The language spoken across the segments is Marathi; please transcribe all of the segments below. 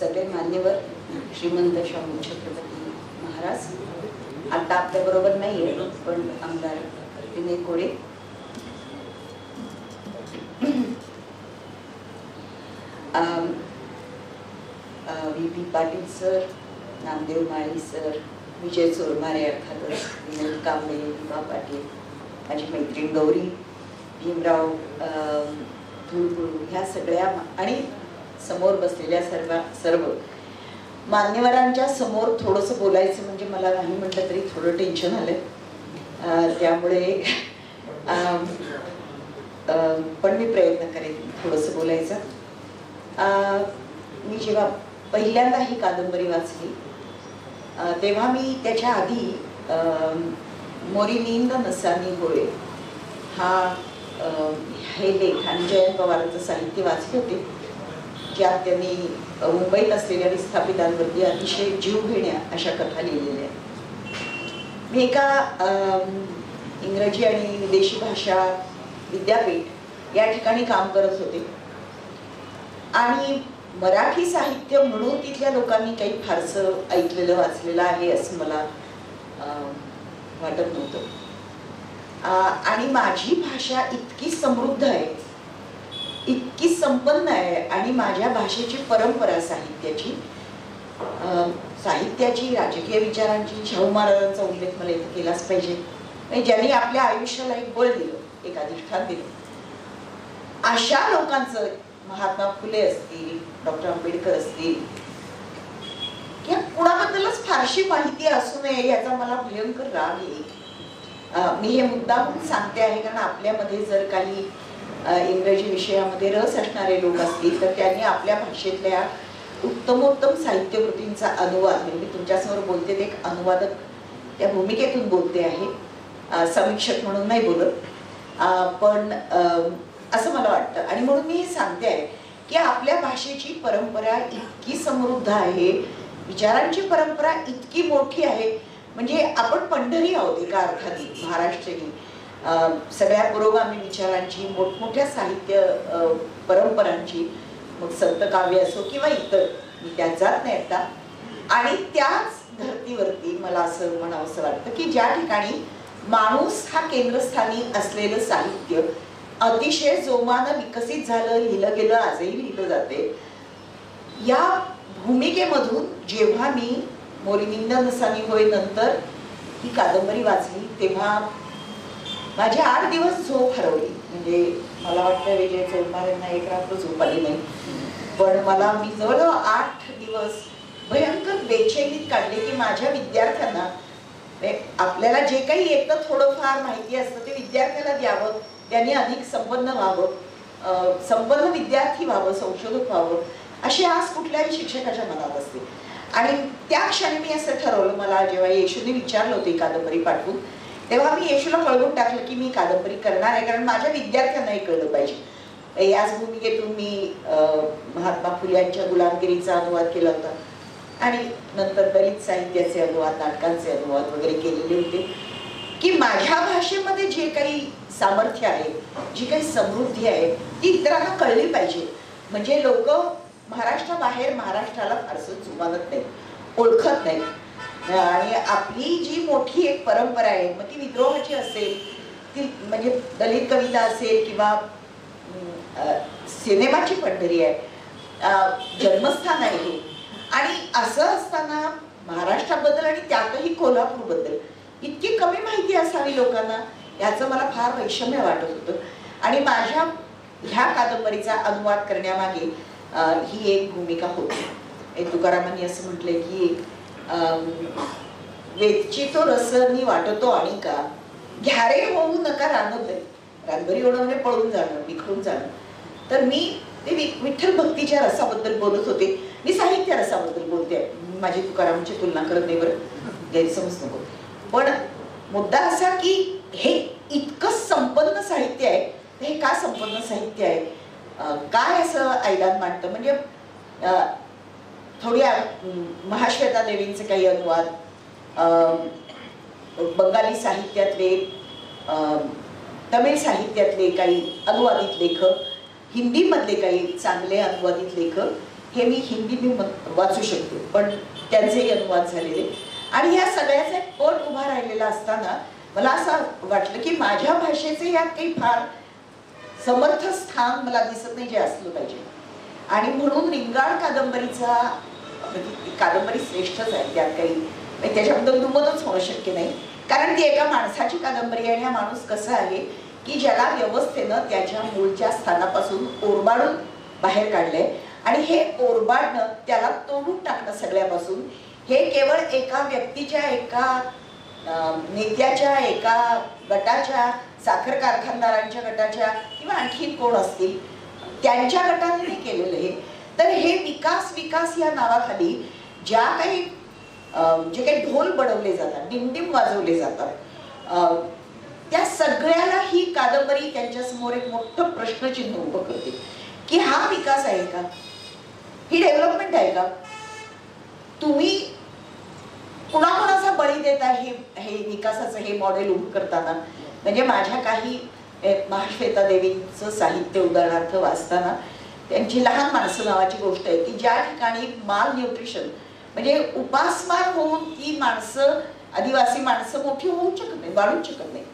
सगळे मान्यवर श्रीमंत शाहू छत्रपती महाराज. आता आपल्या बरोबर नाहीये पण आमदार Vinay Kole. V P Patil sir Namdev Mali sir Vijay Chormare अर्थातच विनोद कांबळे विभा पाटील माझी मैत्रीण गौरी भीमराव अं, ह्या सगळ्या आणि समोर बसलेल्या सर्व सर्व. मान्यवरांच्या समोर थोडंसं बोलायचं म्हणजे मला नाही म्हटलं तरी थोडं टेन्शन आलं त्यामुळे पण मी प्रयत्न करेन थोडंसं बोलायचं. मी जेव्हा पहिल्यांदा ही कादंबरी वाचली तेव्हा मी त्याच्या आधी मोरी नसानी होळे हा हे लेख आणि जयंत पवारांचं साहित्य वाचले होते. ज्यात त्यांनी मुंबईत असलेल्या विस्थापितांवरती अतिशय जीव घेण्या अशा कथा लिहिलेल्या आहेत. मी एका इंग्रजी आणि विदेशी भाषा विद्यापीठ या ठिकाणी काम करत होते. आणि मराठी साहित्य म्हणून तिथल्या लोकांनी काही फारसं ऐकलेलं वाचलेलं आहे असं मला अं, वाटत नव्हतं. आणि माझी भाषा इतकी समृद्ध आहे इतकी संपन्न आहे आणि माझ्या भाषेची परंपरा साहित्याची. अं, साहित्याची राजकीय विचारांची शाहू महाराजांचा उल्लेख मला इथं केलाच पाहिजे. म्हणजे ज्यांनी आपल्या आयुष्याला एक बळ दिलं एक अधिष्ठान दिलं. अशा लोकांचं महात्मा फुले असतील डॉक्टर आंबेडकर असतील या कुणाबद्दलच फारशी माहिती असू नये याचा मला भयंकर राग येईल मी हे मुद्दा म्हणून सांगते आहे कारण आपल्यामध्ये जर काही इंग्रजी विषयामध्ये रस असणारे लोक असतील तर त्यांनी आपल्या भाषेतल्या उत्तमोत्तम साहित्यकृतींचा अनुवाद म्हणजे मी तुमच्यासमोर बोलते ते एक अनुवादक त्या भूमिकेतून बोलते आहे. समीक्षक म्हणून नाही बोलत. पण असं मला वाटतं. आणि म्हणून मी हे सांगते आहे की आपल्या भाषेची परंपरा इतकी समृद्ध आहे विचारांची परंपरा इतकी मोठी आहे. म्हणजे आपण पंढरी आहोत एका अर्थाने महाराष्ट्राची सगळ्या पुरोगामी विचारांची मोठमोठ्या साहित्य परंपरांची मग संत काव्य असो किंवा इतर मी त्यात जात नाही आता. आणि त्याच धर्तीवरती मला असं म्हणावंसं वाटतं की ज्या ठिकाणी माणूस हा केंद्रस्थानी असलेलं साहित्य अतिशय जोमानं विकसित झालं लिहिलं गेलं आजही लिहिलं जाते. या भूमिकेमधून जेव्हा मी मोरिनिंद नसानी होय नंतर ही कादंबरी वाचली तेव्हा माझे आठ दिवस झोप हरवली. म्हणजे मला वाटतं विजय चौधमाऱ्यांना एक रात्र झोप आली नाही. पण मला मी जवळजवळ आठ दिवस भयंकर बेचैनीत काढले की माझ्या विद्यार्थ्यांना म्हणजे आपल्याला जे काही येतं थोडंफार माहिती असतं ते विद्यार्थ्याला द्यावं. त्यांनी अधिक संपन्न व्हावं. संपन्न विद्यार्थी व्हावं संशोधक व्हावं. अशी आज कुठल्याही शिक्षकाच्या मनात असते. आणि त्या क्षणी मी असं ठरवलं मला जेव्हा येशूने विचारलं होतं कादंबरी पाठवून तेव्हा मी येशूला कळवून टाकलं की मी कादंबरी करणार आहे कारण माझ्या विद्यार्थ्यांनाही कळलं पाहिजे. याच भूमिकेतून मी महात्मा फुल्यांच्या गुलामगिरीचा अनुवाद केला होता. आणि नंतर दलित साहित्याचे अनुवाद नाटकांचे अनुवाद वगैरे केलेले होते. की माझ्या भाषेमध्ये जे काही सामर्थ्य आहे जी काही समृद्धी आहे ती इतरांना कळली पाहिजे. म्हणजे लोक महाराष्ट्राबाहेर महाराष्ट्राला फारसं जुमानत नाही ओळखत नाही आणि आपली जी मोठी एक परंपरा आहे मग ती विद्रोहाची असेल ती म्हणजे दलित कविता असेल किंवा सिनेमाची पंढरी आहे जन्मस्थान आहे हे आणि असं असताना महाराष्ट्राबद्दल आणि त्यातही कोल्हापूरबद्दल इतकी कमी माहिती असावी लोकांना याचं मला फार वैषम्य वाटत होतं. आणि माझ्या ह्या कादंबरीचा अनुवाद करण्यामागे ही एक भूमिका होती. तुकारामांनी असं म्हटलंय की वेदची तो रसनी वाटतो आणि का? घ्यारे होऊ नका रानभरी रानभरी होणं म्हणजे पळून जाणं विखरून जाणं. तर मी ते वि- विठ्ठल भक्तीच्या रसाबद्दल बोलत होते. मी साहित्य रसाबद्दल बोलते. माझी तुकारामांची तुलना करत नाही बरं. गैरसमज नको. पण मुद्दा असा की हे इतकं संपन्न साहित्य आहे. हे का संपन्न साहित्य आहे? काय असं ऐदान मांडतं? म्हणजे थोड्या महाश्वेता देवींचे काही अनुवाद बंगाली साहित्यातले तमिळ साहित्यातले काही अनुवादित लेखक हिंदीमधले काही चांगले अनुवादित लेखक हे मी हिंदी वाचू शकते. पण त्यांचेही अनुवाद झालेले. आणि ह्या सगळ्याचा एक पट उभा राहिलेला असताना मला असं वाटलं की माझ्या भाषेचे यात काही फार समर्थ स्थान मला दिसत नाही जे असलं पाहिजे. आणि म्हणून रिंगाळ कादंबरीचा म्हणजे कादंबरी श्रेष्ठच आहे त्यात काही. म्हणजे त्याच्याबद्दल दुमतच होणं शक्य नाही. कारण ती एका माणसाची कादंबरी आहे आणि हा माणूस कसा आहे की ज्याला व्यवस्थेनं त्याच्या मूळच्या स्थानापासून ओरबाडून बाहेर काढलंय. आणि हे ओरबाडणं त्याला तोडून टाकणं सगळ्यापासून हे केवळ एका व्यक्तीच्या एका नेत्याच्या एका गटाच्या साखर कारखानदारांच्या गटाच्या किंवा आणखी कोण असतील त्यांच्या गटाने केलेलं आहे. तर हे विकास विकास या नावाखाली ज्या काही जे काही ढोल बडवले जातात डिमडिम वाजवले जातात त्या सगळ्याला ही कादंबरी त्यांच्यासमोर एक मोठं प्रश्नचिन्ह उभं करते. की हा विकास आहे का? ही डेव्हलपमेंट आहे का? तुम्ही कुणाकुणाचा बळी देता हे हे विकासाचं हे मॉडेल उभं करताना? म्हणजे माझ्या काही महाश्वेता देवींचं साहित्य उदाहरणार्थ वाचताना त्यांची लहान माणसं नावाची गोष्ट आहे की ज्या ठिकाणी माल न्यूट्रिशन म्हणजे उपासमार होऊन ती माणसं आदिवासी माणसं मोठी होऊ शकत नाही वाढू शकत नाही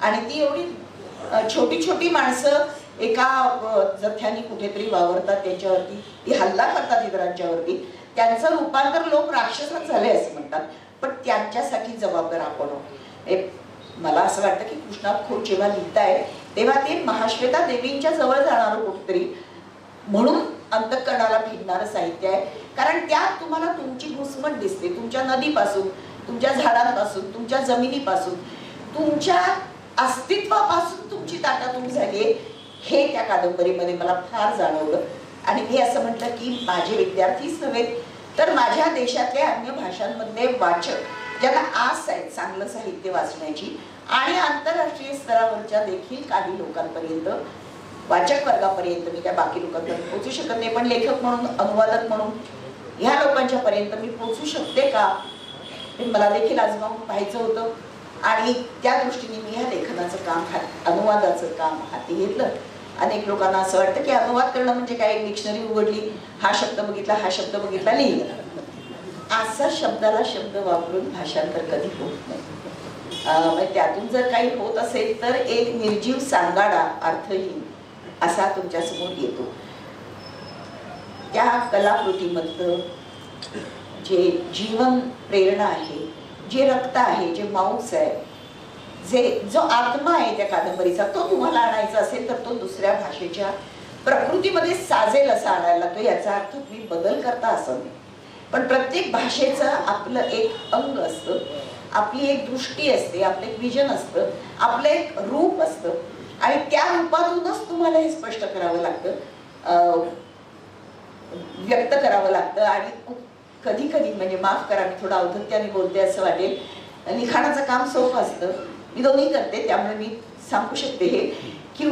आणि ती एवढी छोटी छोटी माणसं एका अ, जथ्याने कुठेतरी वावरतात त्याच्यावरती ती हल्ला करतात इतरांच्यावरती त्यांचं रूपांतर लोक राक्षसात झाले असं म्हणतात पण त्यांच्यासाठी जबाबदार आपण आहोत. मला असं वाटतं की कृष्णा खोत जेव्हा लिहिताय तेव्हा ते महाश्वेता देवींच्या जवळ जाणारं कुठतरी. म्हणून अंतकरणाला भिडणारं साहित्य आहे. कारण त्यात तुम्हाला तुमची घुसमट दिसते. तुमच्या नदीपासून तुमच्या झाडांपासून तुमच्या जमिनीपासून तुमच्या अस्तित्वापासून तुमची ताटातून झाली हे त्या कादंबरीमध्ये मला फार जाणवलं. आणि मी असं म्हटलं की माझे विद्यार्थीच नव्हे तर माझ्या देशातले अन्य भाषांमधले वाचक ज्यांना आस आहे चांगलं साहित्य वाचण्याची आणि आंतरराष्ट्रीय स्तरावरच्या देखील काही लोकांपर्यंत वाचक वर्गापर्यंत मी काय बाकी लोकांपर्यंत पोहोचू शकत नाही. पण लेखक म्हणून अनुवादक म्हणून ह्या लोकांच्या पर्यंत मी पोहोचू शकते का? हे मला देखील आजमावून पाहायचं होतं. आणि त्या दृष्टीने मी ह्या लेखनाचं काम अनुवादाचं काम हाती घेतलं. अनेक लोकांना असं वाटतं की अनुवाद करणं म्हणजे काय? डिक्शनरी उघडली हा शब्द बघितला हा शब्द बघितला लिहिला. असा शब्दाला शब्द वापरून भाषांतर कधी होत नाही. म्हणजे त्यातून जर काही होत असेल तर एक निर्जीव सांगाडा अर्थहीन असा तुमच्यासमोर येतो. त्या कलाकृतीमधलं जे जीवन प्रेरणा आहे जे रक्त आहे जे मांस आहे जे जो आत्मा आहे त्या कादंबरीचा तो तुम्हाला आणायचा असेल तर तो दुसऱ्या भाषेच्या प्रकृतीमध्ये साजेल असा आणायला लागतो याचा अर्थ तुम्ही बदल करता असं नाही. पण प्रत्येक भाषेचं आपलं एक अंग असतं. आपली एक दृष्टी असते आपलं एक विजन असतं आपलं एक रूप असतं. आणि त्या रूपातूनच तुम्हाला हे स्पष्ट करावं लागतं व्यक्त करावं लागतं. आणि कधी कधी म्हणजे माफ करा मी थोडं अवधत्याने बोलते असं वाटेल. लिखाणाचं काम सोपं असतं. मी दोन्ही करते त्यामुळे मी सांगू शकते हे की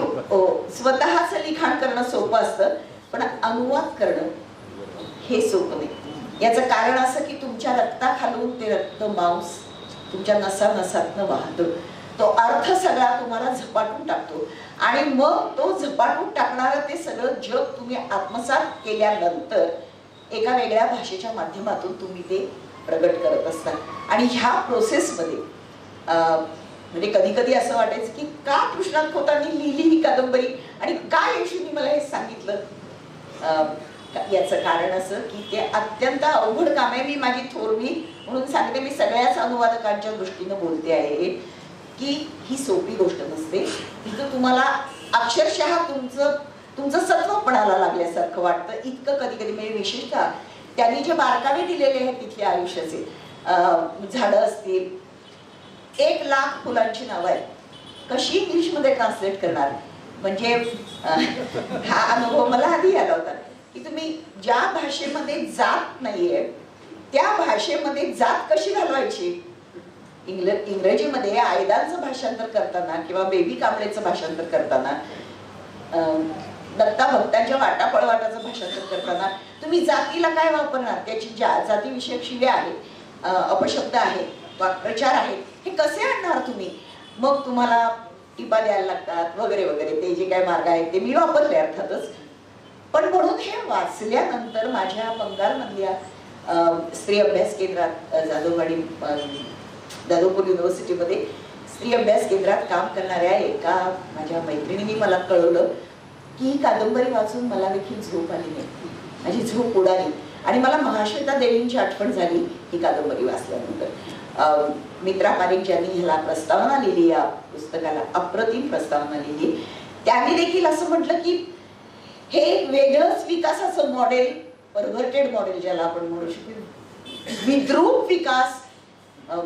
स्वतःचं लिखाण करणं सोपं असतं पण अनुवाद करणं हे सोपं नाही. याचं कारण असं की तुमच्या रक्ताखालून ते रक्त मांस तुमच्या नसा नसातनं वाहतो. तो अर्थ सगळा तुम्हाला झपाटून टाकतो. आणि मग तो झपाटून टाकणारं ते सगळं जग तुम्ही आत्मसात केल्यानंतर एका वेगळ्या भाषेच्या माध्यमातून तुम्ही ते प्रगट करत असता. आणि ह्या प्रोसेसमध्ये अं, म्हणजे कधी कधी असं वाटायचं की का कृष्णात खोतांनी लिहिली ही कादंबरी? आणि का येशूनी मला हे सांगितलं? अं, याचं कारण असं की ते अत्यंत अवघड काम आहे. मी माझी थोरवी म्हणून सांगते मी सगळ्याच अनुवादकांच्या दृष्टीनं बोलते आहे की ही सोपी गोष्ट नसते. तिथं तुम्हाला अक्षरशः तुमचं तुमचं सत्वपणाला लागल्यासारखं वाटतं. इतकं कधी कधी म्हणजे विशेषतः त्यांनी जे बारकावे दिलेले आहेत तिथल्या आयुष्याचे झाडं असतील. एक लाख फुलांची नावं आहेत. कशी इंग्लिशमध्ये ट्रान्सलेट करणार? म्हणजे हा अनुभव मला आधी आला होता. की तुम्ही ज्या भाषेमध्ये जात नाहीये त्या भाषेमध्ये जात कशी घालवायची? इंग्ल इंग्रजीमध्ये आयदांचं भाषांतर करताना किंवा बेबी कांबळेचं भाषांतर करताना दत्ता भक्तांच्या वाटा पळवाटाचं भाषांतर करताना तुम्ही जातीला काय वापरणार? त्याची ज्या जातीविषयक शिवे आहेत अपशब्द आहेत वाक्प्रचार आहेत हे कसे आणणार तुम्ही? मग तुम्हाला टिपा द्यायला लागतात वगैरे वगैरे ते जे काय मार्ग आहेत ते मी वापरले अर्थातच. पण म्हणून हे वाचल्यानंतर माझ्या बंगालमधल्या स्त्री अभ्यास केंद्रात अं, जाधववाडी जाधवपूर युनिव्हर्सिटीमध्ये स्त्री अभ्यास केंद्रात काम करणाऱ्या एका माझ्या मैत्रिणीने मला कळवलं की ही कादंबरी वाचून मला देखील झोप आली नाही. माझी झोप उडाली. आणि मला महाश्वेता देवींची आठवण झाली ही कादंबरी वाचल्यानंतर. मित्रा पारिक ज्यांनी ह्याला प्रस्तावना लिहिली या पुस्तकाला अप्रतिम प्रस्तावना लिहिली त्यांनी देखील असं म्हटलं की वेगळंच विकासाचं मॉडेल परव्हर्टेड मॉडेल ज्याला आपण म्हणू शकतो. विद्रूप विकास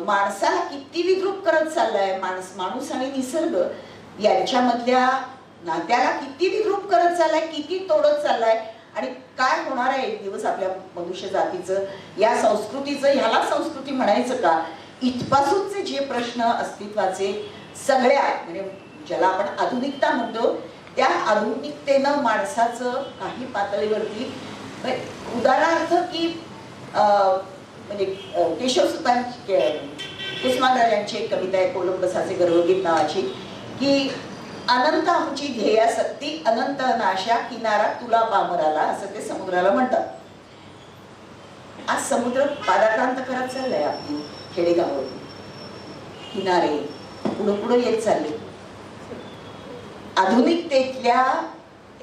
माणसाला किती विद्रूप करत चाललाय माणस माणूस आणि निसर्ग यांच्यामधल्या नात्याला किती विद्रूप करत चाललाय किती तोडत चाललाय आणि काय होणार आहे? एक दिवस आपल्या मनुष्य जातीचं या संस्कृतीचं ह्याला संस्कृती म्हणायचं का? इथपासूनचे जे प्रश्न अस्तित्वाचे सगळ्या म्हणजे ज्याला आपण आधुनिकता म्हणतो त्या आधुनिकतेनं माणसाचं काही पातळीवरती म्हणजे उदाहरणार्थ की अं, म्हणजे अं, केशवसुतांची कुसुमाग्रजांची एक कविता आहे कोलंबसाचे गर्वगीत नावाची की अनंत आमची ध्येयासक्ती अनंत नाशा किनारा तुला पामराला असं ते समुद्राला म्हणतात. आज समुद्र पादाक्रांत करत चाललाय आपली खेडेगाव किनारे पुढं पुढं येत चालले. आधुनिकतेतल्या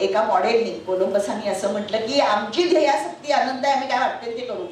एका मॉडेलनी कोलंबसांनी असं म्हटलं की आमची ध्येयासक्ती आनंद आहे आम्ही काय वाटते ते करू.